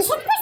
Mission Push!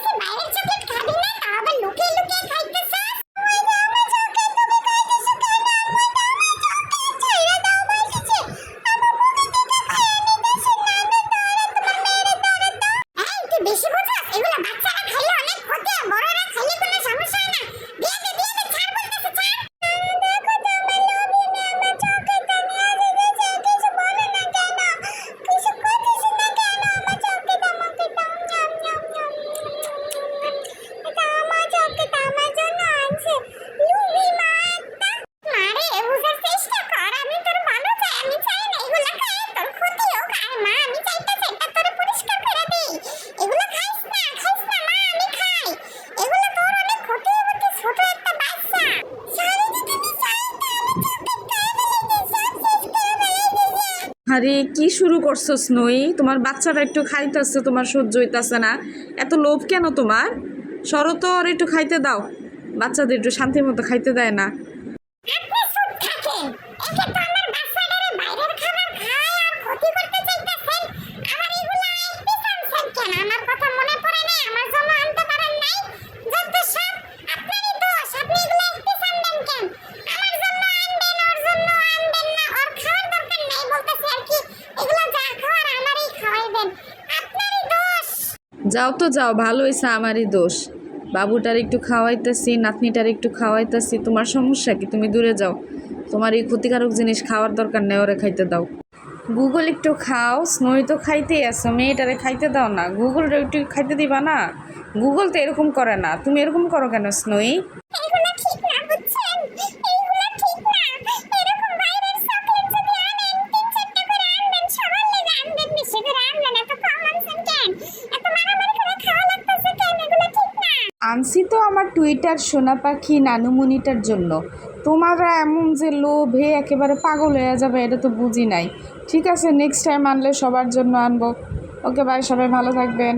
আরে, কি শুরু করছ স্নোই তোমার বাচ্চাটা একটু খাইতেছে, তোমার সহ্য হইতেছে না। এত লোভ কেন তোমার? তো, আর একটু খাইতে দাও। বাচ্চাদের একটু শান্তির মতো খাইতে দেয় না আপনি চুপ থাকেন একে তো আমার বাচ্চাটারে বাইরের খাবার খায় আর ক্ষতি করতে চাইতেছেন আমার এগুলা একটু আনছেন কেন আমার কথা মনে পড়ে না আমার জন্য আনতে পারেন নাই যত সব আপনারই দোষ আপনি এগুলা একটু আনবেন কেন আমার জন্য আনবেন ওর জন্য আনবেন না ওর খাওয়ার দরকার নাই বলতেছি আর কি এগুলা যা খাওয়ার আমারই খাওয়াইবেন আপনারই দোষ যাও তো যাও, ভালো হয়েছে আমারই দোষ। বাবুটার একটু খাওয়াইতেছি, নাতনিটার একটু খাওয়াইতেছি। তোমার সমস্যা কি? তুমি দূরে যাও। তোমার এই ক্ষতিকারক জিনিস খাওয়ার দরকার নেই, ওরে খাইতে দাও। গুগল একটু খাও, স্নোই তো খাইতেই আসো মেয়েটারে খাইতে দাও না। গুগলটা একটু খাইতে দিবা না? গুগল তো এরকম করে না। তুমি এরকম করো কেন, স্নোই? আনছি তো আমার টুইটার সোনা পাখি নানুমুনিটার জন্য। তোমারা এমন যে লোভে একেবারে পাগল হয়ে যাবে, এটা তো বুঝি নাই। ঠিক আছে নেক্সট টাইম আনলে সবার জন্য আনব। ওকে বাই সবাই ভালো থাকবেন।